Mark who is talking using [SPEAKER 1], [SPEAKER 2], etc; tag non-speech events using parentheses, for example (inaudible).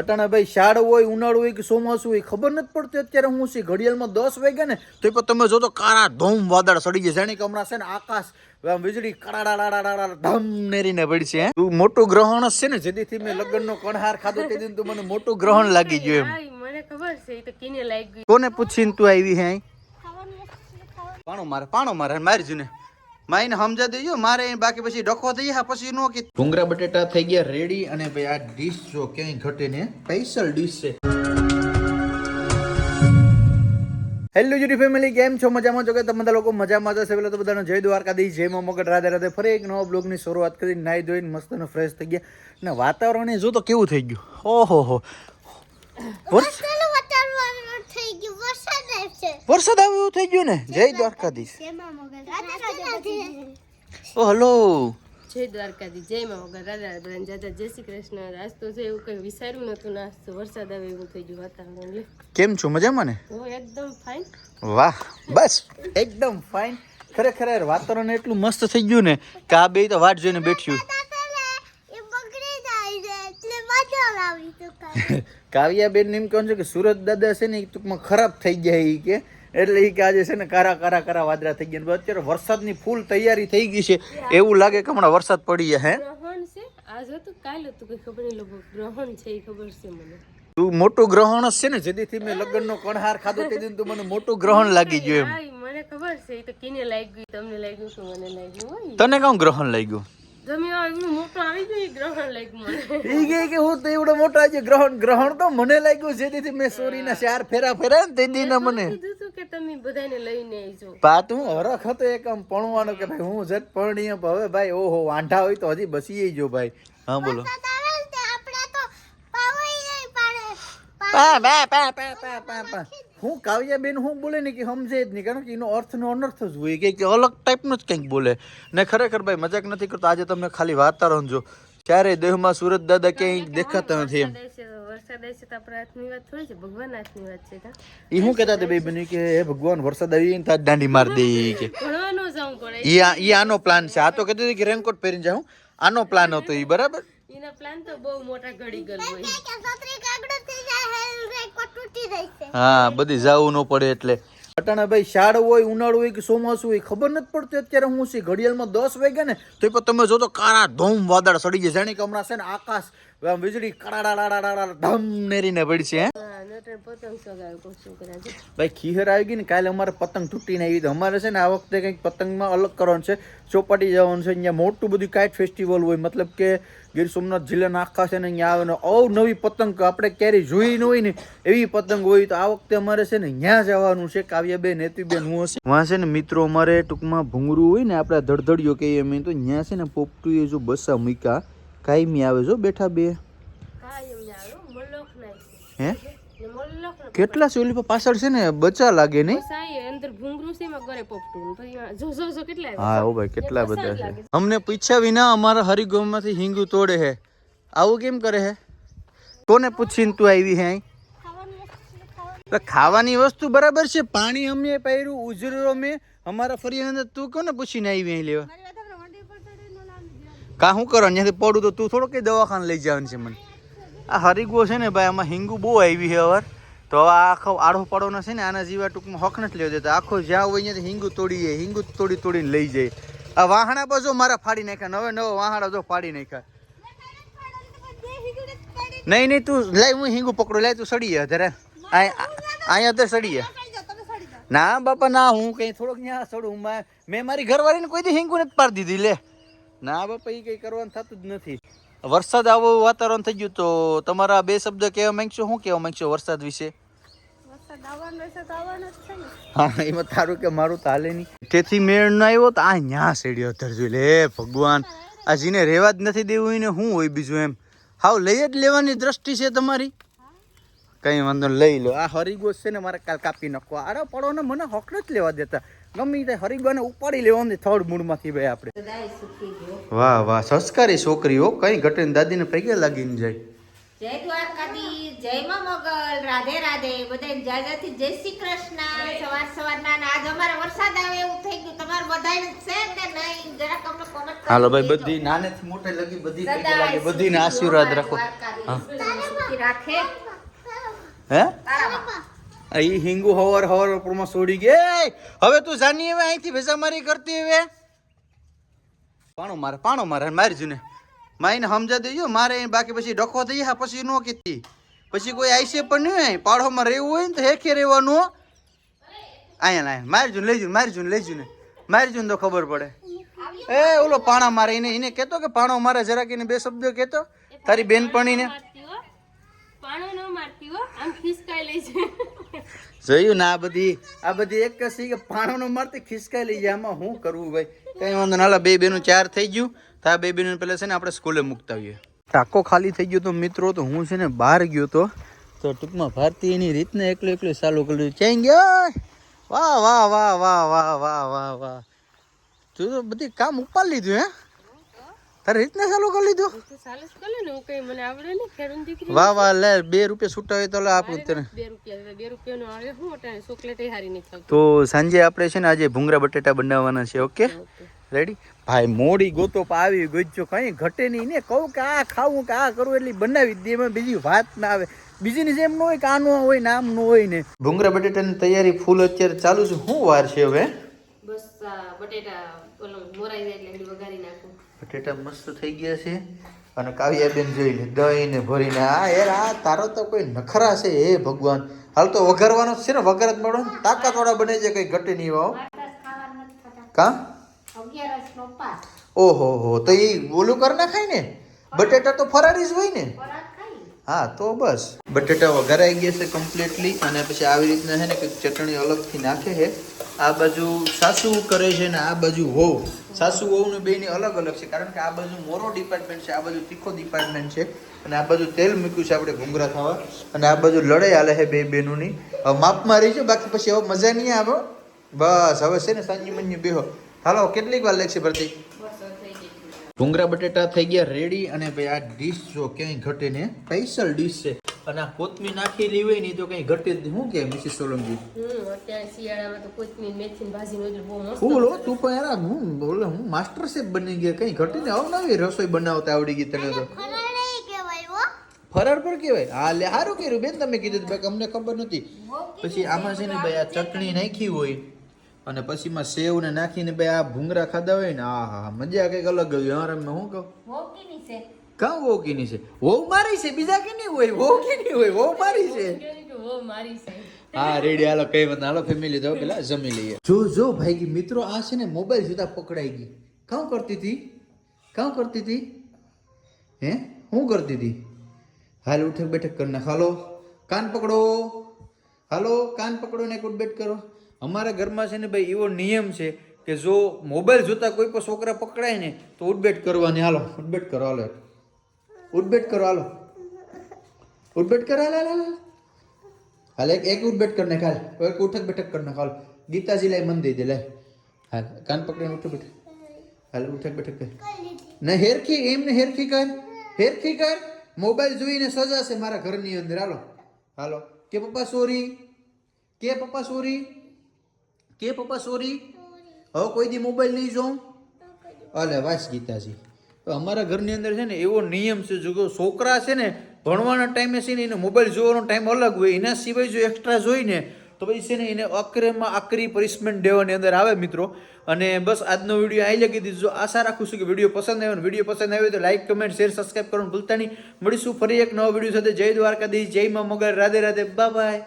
[SPEAKER 1] અટાણે ભાઈ શાળ હોય ઉનાળો હોય કે ચોમાસું હોય ખબર નથી પડતી અત્યારે હું છે. ઘડિયાળમાં દસ વાગ્યા ને તો પણ તમે જો તો કાળા ધોમ વાદળ સડી જાય જાણે કે હમણાં છે ને આકાશ આમ વીજળી ધમ નેરીને પડશે તું મોટું ગ્રહણ જ છે ને જેથી મેં લગ્નનો કણહાર ખાધો તે દિન તું મને મોટું ગ્રહણ લાગી ગયું એમ.
[SPEAKER 2] મને ખબર છે એ તો કિને લાગી
[SPEAKER 1] કોને પૂછીને તું આવી હે? પાણો મારે પાણો મારે મારી જુને. માઈને સમજા દેજો, મારે બાકી પછી ડખો થઈ ગયા, પછી નો કે ભૂંગરા બટેટા થઈ ગયા, રેડી, અને ભાઈ આ ડીશ જો ક્યાંય ઘટે ને સ્પેશિયલ ડીશ છે. હેલો યુટી ફેમિલી કેમ છો? મજામાં? છો કે તમે બધા લોકો મજામાં જશે પેલા તો બધાનો જય દ્વારકાધીશ, જય મા મગર, રાધે રાધે. ફરી એક નવા બ્લોગની શરૂઆત કરી, નાહી ધોઈને મસ્ત અને ફ્રેશ થઈ ગયા. ને વાતાવરણ જો તો કેવું થઈ ગયું. ઓહો હો. વરસ-
[SPEAKER 3] ચાલો વાતાવરણ થઈ ગયું વરસાદ
[SPEAKER 1] આવ્યો એવું થઈ ગયું ને જય દ્વારકાધીશ ઓ હલો
[SPEAKER 2] જય દ્વારકાધી જય માં વગર રાધા રાધા જાજા જય શ્રી કૃષ્ણ આજ તો છે એવું કઈ વિચાર્યું નતું નાસ્તો વરસાદ આવે એવું થઈ ગયું વાતાવરણ
[SPEAKER 1] કેમ છો મજામાં ને
[SPEAKER 2] હું એકદમ ફાઇન
[SPEAKER 1] વાહ બસ એકદમ ફાઇન ખરેખર યાર વાતાવરણ એટલું મસ્ત થઈ ગયું ને કે આ બે તો વાટ જોઈને બેઠ્યું
[SPEAKER 3] એ બગડી જાય છે એટલે વાદળ આવી તો કાંઈ. (laughs)
[SPEAKER 1] કાવ્યાબેન એમ કહે છે કે સુરત દાદા છે ને એ ટૂંકમાં ખરાબ થઈ ગયા એ કે. એટલે એ કે આજે છે ને કારા કારા કારા વાદરા થઈ ગયા. ને અત્યારે વરસાદની ફૂલ તૈયારી થઈ ગઈ છે. એવું લાગે કે હમણાં વરસાદ પડી જાય હે?
[SPEAKER 2] આજ હતું કાલ હતું કઈ ખબર નહીં ગ્રહણ છે એ ખબર છે મને.
[SPEAKER 1] તું મોટું ગ્રહણ છે ને જેથી મેં લગ્નનો કણહાર ખાધો તે દિન તું મને મોટું ગ્રહણ લાગી ગયું એમ.
[SPEAKER 2] મને ખબર છે એ તો કિને લાગી તમને લાગ્યું કે મને લાગ્યું
[SPEAKER 1] તને કામ ગ્રહણ લાગ્યું?
[SPEAKER 2] ગ્રહણ મને.
[SPEAKER 1] ઈ કે કે હું તો એવડો મોટો આજે ગ્રહણ ગ્રહણ તો મને લાગ્યું જેથી મેં સોરીના ચાર ફેરા ફેરા ને તે દીના મને
[SPEAKER 2] કે તમે બધાને લઈને આવજો.
[SPEAKER 1] પાત હું હરખ હતો એક આમ પણવાનો કે ભાઈ હું જટ પરણીય હવે ભાઈ ઓહો વાંઢા હોય તો હજી બસી જો ભાઈ. હા બોલો. પા પા પા પા પા પા. પા હું કાવ્યાબેન હું બોલે ને કે સમજે જ નહીં કારણ કે એનો અર્થનો અનર્થ જ હોય. કે અલગ ટાઈપનું જ કંઈક બોલે. ને ખરેખર ભાઈ મજાક નથી કરતો. આજે તમને ખાલી વાતાવરણ જો. ક્યારે દેહમાં સુરત દાદા ક્યાંય દેખાતા નથી એમ.
[SPEAKER 2] વરસાદ આવશે તો તો આપણા હાથની વાત થોડી છે ભગવાન હાથની વાત છે
[SPEAKER 1] એ શું કહેતા હતા ભાઈ બની કે હે ભગવાન વરસાદ આવી ને તાજ દાંડી માર દે. કે
[SPEAKER 2] પડે.
[SPEAKER 1] આનો પ્લાન છે. આ તો કહેતી હતી કે રેનકોટ પહેરીને જાઉં. આનો પ્લાન હતો એ બરાબર?
[SPEAKER 2] એના પ્લાન તો બહુ મોટા ઘડી ગલ હોય.
[SPEAKER 3] કે છત્રી કાગડો થઈ જાય રેકોર્ડ તૂટી જાય છે
[SPEAKER 1] હા બધી જાવું ન પડે એટલે. અટાણે ભાઈ શાળ હોય ઉનાળો હોય કે ચોમાસું હોય ખબર નથી પડતી અત્યારે હું છે. ઘડિયાળમાં દસ વાગ્યા ને તો પણ તમે જો તો કાળા ધોમ વાદળ સડી જાય જાણે કે હમણાં છે ને આકાશ આમ વીજળી કડાડાડાડાડા ધમ નેરીને પડશે હે ભાઈ ખીહર આવી ગઈ ને કાલે અમારે પતંગ તૂટીને આવી તો અમારે છે ને આ વખતે કંઈક પતંગમાં અલગ કરવાનું છે. ચોપાટી જવાનું છે. અહીંયા મોટું બધું કાઇટ ફેસ્ટિવલ હોય. મતલબ કે ગીર સોમનાથ જિલ્લાના આખા છે ને અહીંયા આવે ને અવનવી પતંગ આપણે ક્યારેય જોઈ ન હોય ને એવી પતંગ હોય. તો આ વખતે અમારે છે ને ત્યાં જવાનું છે. કાવ્યાબેન હેતુબેન હું હશે. વાં છે ને મિત્રો અમારે ટૂંકમાં ભૂંગરું હોય ને આપણે ધડધડિયો કહીએ અમે તો ત્યાં છે ને પોપટુએ જો બસા મૂક્યા. કાયમી આવે જો બેઠા બે. હે? કેટલા સુલી પાછળ છે ને? બચા લાગે નહીં?
[SPEAKER 2] અંદર ભૂંગરું છે એમાં ગરે પોપટું. ને પછી એમાં જો જો જો કેટલા
[SPEAKER 1] હા ઓ ભાઈ કેટલા બધા છે. અમને પૂછ્યા વિના અમારા હરિગોમાંથી હિંગુ તોડે હે. આવું કેમ કરે હે? કોને પૂછીને તું આવી હે અહીં?
[SPEAKER 3] ખાવાની વસ્તુ
[SPEAKER 1] બરાબર છે પાણી અમે પાયરું ઉજરો મેં અમારા ફરિયાદ તું કોને પૂછીને આવી અહીં લેવા? કા શું કરો? અહીંયાથી પડું તો તું થોડો કઈ દવાખાને લઈ જવાનું છે મને. આ હરિગો છે ને ભાઈ આમાં હિંગુ બહુ આવી છે અવાર તો આ આખો આડો પાડોનો છે ને, આના જેવા ટૂંકમાં હોક નથી લેવો દેતો. આખો જ્યાં હોય ત્યાંથી હિંગુ તોડી જાય, હિંગુ તોડી તોડીને લઈ જાય. આ વાહણા બાજુ મારા ફાડી નાખ્યા નવે નવો વાહણા જો ફાડી નાખ્યા. નહીં નહીં, તું લઈ હું હિંગુ પકડું લઈ તું સડી અત્યારે અહીંયા તો સડી જા. ના, બાપા, ના, હું કઈ થોડોક ત્યાં સડું. મેં મારી ઘરવાળીને કોઈ દી હિંગુ નથી પાડી દીધી, લે. ના, બાપા એ કઈ કરવાનું થતું જ નથી. વરસાદ આવો વાતાવરણ થઈ ગયું તો તમારા બે શબ્દ કહેવા માંગશો? શું કહેવા માંગશો વરસાદ વિશે? હા એમાં તારું કે મારું તો નહીં. તેથી મેળ ન આવ્યો તો આ ન્યા સેડ્યો ધરજો લે ભગવાન. આ જીને રહેવા જ નથી દેવું એને શું હોય બીજું એમ. હાવ લઈ જ લેવાની દ્રષ્ટિ છે તમારી. કઈ વાંધો નહીં, લઈ લો. આ હરિગો છે ને મારે કાલ કાપી નાખો અરે પડો ને મને હક જ લેવા દેતા. ગમે તે હરિગોને ઉપાડી લેવાની થર્ડ મૂડમાંથી ભાઈ આપણે.
[SPEAKER 2] ગયો.
[SPEAKER 1] વાહ વાહ સંસ્કારી છોકરી હો. કઈ ઘટે ને દાદીને પૈકે લાગીને જાય.
[SPEAKER 4] જય દ્વારકાધીશ જય માં મોગલ રાધે રાધે બધાને જાજાથી જય શ્રી કૃષ્ણ. સવાર સવારના ને આજ અમારે વરસાદ આવે એવું થઈ ગયું. તમારે બધાને છે કે નહીં? જરાક અમને કોમેન્ટ
[SPEAKER 1] હાલો ભાઈ. બધી નાનેથી મોટે લગી બધી
[SPEAKER 4] સદાય
[SPEAKER 1] લાગે. બધીને આશીર્વાદ રાખો.
[SPEAKER 4] રાખે.
[SPEAKER 1] હે? અહીં. હિંગુ હવર હવર ઉપરમાં છોડી ગઈ. હવે તું જાની હવે અહીંથી ભેસામારી કરતી હવે. પાણો મારે પાણો મારે મારી જુને. માઈને સમજા દેજો, મારે બાકી પછી ડખો થઈ જાય, પછી નો કીધી. પછી કોઈ આઈસે પણ નહીં હોય પાડોમાં રહેવું હોય ને તો હેખે રહેવાનું અહીંયા ના મારી જુને લઈ જુને લઈ જુને મારી જુને તો ખબર પડે. એ ઓલો પાણા મારે એને એને કહેતો કે પાણો મારે જરાક એને બે શબ્દો કહેતો. તારી બેનપણીને.
[SPEAKER 2] હો હો
[SPEAKER 1] જોયું ને આ બધી આ બધી એક કસી કે પાણો નો મારતી ખિસકાઈ લઈ જાય. આમાં શું કરવું ભાઈ? કઈ વાંધો ના બે બેનું ચાર થઈ ગયું. તો આ બે બેનું પેલા છે ને આપણે સ્કૂલે મૂકતા આવીએ ટાંકો ખાલી થઈ ગયો તો મિત્રો તો હું છે ને બહાર ગયો તો તો ટૂંકમાં ભારતી એની રીતને એકલું એકલું ચાલુ કર્યું ચેન્જ ગયો? વાહ વાહ વાહ વાહ વાહ વાહ વાહ વાહ. તું તો બધી કામ ઉપાડી લીધું હે? તારી રીતને ચાલુ કરી લીધું?
[SPEAKER 2] તો સાલસ કરે ને? હું કઈ મને આવડે ને ખેડૂત દીકરી?
[SPEAKER 1] વાહ વાહ લે બે રૂપિયા છૂટા હોય તો લે આપું તને.
[SPEAKER 2] બે રૂપિયા બે રૂપિયાનો આવે હું અટાણે ચોકલેટ હારી નહીં ખાવતી
[SPEAKER 1] તો સાંજે આપણે છે ને આજે ભૂંગરા બટેટા બનાવવાના છે ઓકે. રેડી? ભાઈ મોડી ગોતો પાવી આવી ગોજો કઈ ઘટે નહીં ને કહું કે આ ખાવું કે આ કરું એટલી બનાવી દે એમાં બીજી વાત ના આવે. બીજીની જેમ ન હોય કે આનું હોય નામ ન હોય ને. ભૂંગળા બટેટાની તૈયારી ફૂલ અત્યારે ચાલુ છે. શું વાર છે હવે?
[SPEAKER 2] બસ આ બટેટા ઓલો મોરાઈ જાય એટલે એની વઘારી નાખું.
[SPEAKER 1] બટેટા મસ્ત થઈ ગયા છે. અને કાવ્યાબેન જોઈ લે દહીં ને ભરીને આ યાર આ તારો તો કોઈ નખરા છે હે ભગવાન. હાલ તો વઘારવાનો જ છે ને વઘાર જ મળો તાકાત વાળા બને છે કઈ ઘટે નહીં વાવ કા? ઓહો હો તો એ ઓલું કર નાખાય ને? બટેટા તો ફરારી જ હોય ને? હા તો બસ. બટેટા વઘારાઈ ગયા છે કમ્પ્લીટલી અને પછી આવી રીતના છે ને કંઈક ચટણી અલગથી નાખે છે. આ બાજુ સાસુ કરે છે ને આ બાજુ હોવ સાસુ વહુ ને બેની અલગ અલગ છે કારણ કે આ બાજુ મોરો ડિપાર્ટમેન્ટ છે આ બાજુ તીખો ડિપાર્ટમેન્ટ છે. અને આ બાજુ તેલ મૂક્યું છે આપણે ઘૂંઘરા થવા અને આ બાજુ લડાઈ હાલે છે બે બેનોની હવે માપમાં રહીશું બાકી પછી હવે મજા નહીં આવે બસ હવે છે ને સાંજી મંજી બેહો. હાલો કેટલીક વાર લેખી ભરતી? ભૂંગરા બટેટા થઈ ગયા રેડી અને ભાઈ આ ડીશ જો ક્યાંય ઘટે ને સ્પેશિયલ ડીશ છે. અને આ કોથમીર નાખેલી હોય નહીં તો કઈ ઘટે જ. શું કે મિસિસ સોલંકી?
[SPEAKER 2] હમ અત્યારે શિયાળામાં તો કોથમીર મેથી ભાજી નું બહુ મસ્ત
[SPEAKER 1] ફૂલ હો તું પણ યાર હું બોલે હું માસ્ટર શેફ બની ગયા. કઈ ઘટે ને અવનવી રસોઈ બનાવતા આવડી ગઈ તને તો. ફરાર પર કેવાય હા લે સારું કર્યું બેન તમે કીધું ભાઈ અમને ખબર નથી પછી આમાં છે ને ભાઈ આ ચટણી નાખી હોય. અને પછી માં સેવ ને નાખીને બે આ ભૂંગરા ખાધા હોય ને આ હા મજા કંઈક અલગ હોય. હા રમે શું કહું? કાં વહુ કીની છે? વહુ મારી છે? બીજા કીની હોય? વહુ કીની હોય વહુ મારી છે. હા રેડી હાલો કઈ વાત હાલો ફેમિલી તો પેલા જમી લઈએ. જો જો ભાઈ મિત્રો આ છે ને મોબાઈલ જોતા પકડાઈ ગઈ. કાં કરતી હતી? કાં કરતી હતી? હે? શું કરતી હતી? હાલ ઉઠક બેઠક કરી નાખ હાલો કાન પકડો. હાલો કાન પકડો ને કુટ બેટ કરો. અમારા ઘરમાં છે ને ભાઈ એવો નિયમ છે કે જો મોબાઈલ જોતા કોઈ પણ છોકરા પકડાય ને તો ઉડબેટ કરવાની, હાલો ઉઠબેટ કરો, હાલો. ઉઠબેટ કરો, હાલો. ઉઠબેટ કરો, હાલ હાલ હાલ. એક એક ઉઠબેટ કરીને ખાલ એક ઉઠક બેઠક કરીને ખાલ ગીતાજી લાય મન દઈ દે, લાય. હાલ, કાન પકડીને ઉઠક બેઠક. હાલ, ઉઠક બેઠક કર. ને હેરખી, એમને હેરખી કર. હેરખી કર. મોબાઈલ જોઈને સજા છે મારા ઘરની અંદર, હાલો. હાલો. કે પપ્પા, સોરી. કે પપ્પા, સોરી. કે પપ્પા સોરી હવે કોઈ દી મોબાઈલ નહીં જોઉં? અલે, વાસ ગીતાજી. તો અમારા ઘરની અંદર છે ને એવો નિયમ છે, જો છોકરા છે ને ભણવાના ટાઈમે છે ને એને મોબાઈલ જોવાનો ટાઈમ અલગ હોય, એના સિવાય જો એક્સ્ટ્રા જોઈને, તો પછી છે ને એને અક્રેમાં આકરી પનિશમેન્ટ દેવાની અંદર આવે મિત્રો. અને બસ આજનો વીડિયો આવી લગી દીધો. આશા રાખું છું કે વીડિયો પસંદ આવ્યો વીડિયો પસંદ આવ્યો તો લાઈક કમેન્ટ શેર સબસ્ક્રાઈબ કરવાનું ભૂલતા નહીં. મળીશું ફરી એક નવો વીડિયો સાથે. જય દ્વારકાધીશ, જય મા મગર. રાધે રાધે. બાય